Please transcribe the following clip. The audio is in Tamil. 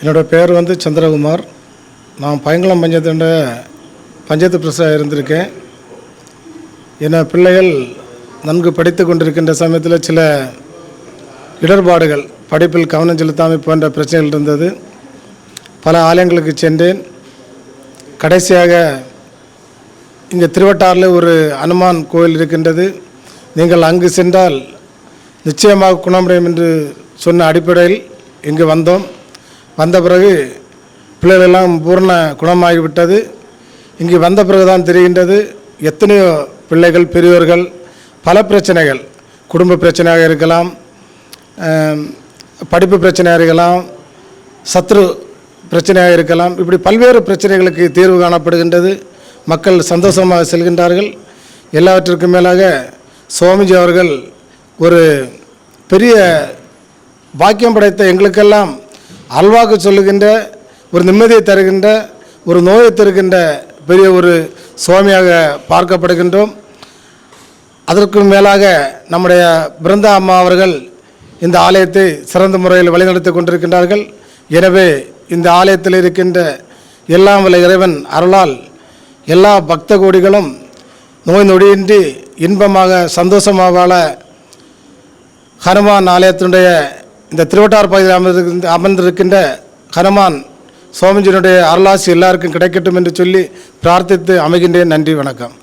என்னோட பேர் வந்து சந்திரகுமார். நான் பயங்குளம் பஞ்சாயத்துடைய பஞ்சாயத்து பிரசிடராக இருந்திருக்கேன். என பிள்ளைகள் நன்கு படித்து கொண்டிருக்கின்ற சமயத்தில் சில இடர்பாடுகள் படிப்பில் கவனம் செலுத்தாமல் போன்ற பிரச்சனைகள் இருந்தது. பல ஆலயங்களுக்கு சென்றேன். கடைசியாக இங்கே திருவட்டாரில் ஒரு அனுமான் கோயில் இருக்கின்றது. நீங்கள் அங்கு சென்றால் நிச்சயமாக குணமடையும் என்று சொன்ன அடிப்படையில் இங்கு வந்தோம். வந்த பிறகு பிள்ளைகளெல்லாம் பூர்ண குணமாகிவிட்டது. இங்கு வந்த பிறகுதான் தெரிகின்றது எத்தனையோ பிள்ளைகள் பெரியோர்கள் பல பிரச்சனைகள் குடும்ப பிரச்சனையாக இருக்கலாம் படிப்பு பிரச்சனையாக இருக்கலாம் சத்ரு பிரச்சனையாக இருக்கலாம். இப்படி பல்வேறு பிரச்சனைகளுக்கு தீர்வு காணப்படுகின்றது. மக்கள் சந்தோஷமாக செல்கின்றார்கள். எல்லாவற்றிற்கும் மேலாக சுவாமிஜி அவர்கள் ஒரு பெரிய பாக்கியம் படைத்த எங்களுக்கெல்லாம் அல்வாக்கு சொல்லுகின்ற ஒரு நிம்மதியை தருகின்ற ஒரு நோயை தருகின்ற பெரிய ஒரு சுவாமியாக பார்க்கப்படுகின்றோம். அதற்கும் மேலாக நம்முடைய பிருந்தா அம்மா அவர்கள் இந்த ஆலயத்தை சிறந்த முறையில் வழிநடத்தி கொண்டிருக்கின்றார்கள். எனவே இந்த ஆலயத்தில் இருக்கின்ற எல்லாம் வல்ல இறைவன் அருளால் எல்லா பக்த கோடிகளும் நோய் நொடியின்றி இன்பமாக சந்தோஷமாக வாழ ஹனுமான் ஆலயத்தினுடைய இந்த திருவட்டார் பகுதியில் அமர்ந்து அமர்ந்திருக்கின்ற ஹனுமான் சுவாமிஜியினுடைய அருளாசி எல்லாருக்கும் கிடைக்கட்டும் என்று சொல்லி பிரார்த்தித்து அமைகின்றேன். நன்றி வணக்கம்.